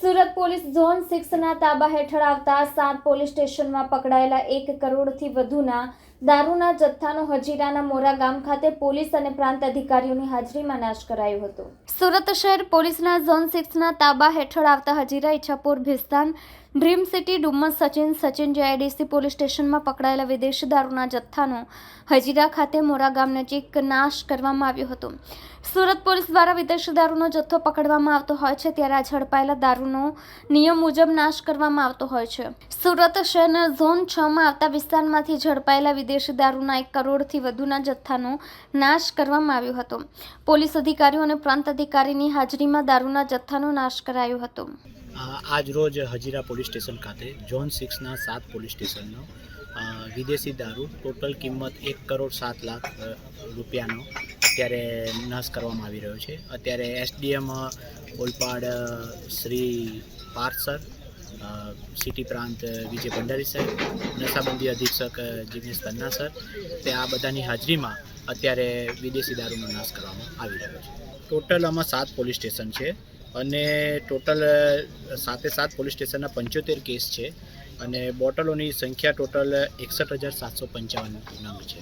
Surat police zone સિક્સના તાબા હેઠળ આવતા સાત પોલીસ સ્ટેશનમાં પકડાયેલા એક કરોડથી વધુના દારૂના જથ્થાનો હજીરાના મોરા ગામ ખાતે પોલીસ અને પ્રાંત અધિકારીઓની હાજરીમાં નાશ કરાયો હતો. સુરત શહેર પોલીસના ઝોન સિક્સના તાબા હેઠળ આવતા Hazira Ichchhapur Bhistan dream city Dumas Sachin Sachin G I D C police સ્ટેશનમાં પકડાયેલા વિદેશી દારૂના જથ્થાનો હજીરા ખાતે મોરા ગામ નજીક નાશ કરવામાં આવ્યો હતો. સુરત પોલીસ દ્વારા વિદેશી દારૂનો જથ્થો પકડવામાં આવતો હોય છે, ત્યારે આ ઝડપાયેલા દારૂનો નિયમ મુજબ નાશ કરવામાં આવતો હોય છે. સુરત શહેરના ઝોન છ માં આવતા વિસ્તારમાંથી ઝડપાયેલા વિદેશી દારૂના એક કરોડથી વધુના જથ્થાનો નાશ કરવામાં આવ્યો હતો. પોલીસ અધિકારીઓ અને પ્રાંત અધિકારીની હાજરીમાં દારૂના જથ્થાનો નાશ કરાયો હતો. આજ રોજ હજીરા પોલીસ સ્ટેશન ખાતે ઝોન સિક્સના સાત પોલીસ સ્ટેશનનો વિદેશી દારૂ ટોટલ કિંમત એક કરોડ સાત લાખ રૂપિયાનો અત્યારે નાશ કરવામાં આવી રહ્યો છે. અત્યારે S D M Olpad Shri Parth sir city પ્રાંત વિજય ભંડારી સાહેબ, નશાબંધી અધિક્ષક જિગ્નેશ તન્ના સર, તે આ બધાની હાજરીમાં અત્યારે વિદેશી દારૂનો નાશ કરવામાં આવી રહ્યો છે. ટોટલ આમાં સાત પોલીસ સ્ટેશન છે. અને ટોટલ સાતે સાત પોલીસ સ્ટેશનના પંચોતેર કેસ છે અને બોટલોની સંખ્યા ટોટલ એકસઠ હજાર સાતસો પંચાવન નામ છે.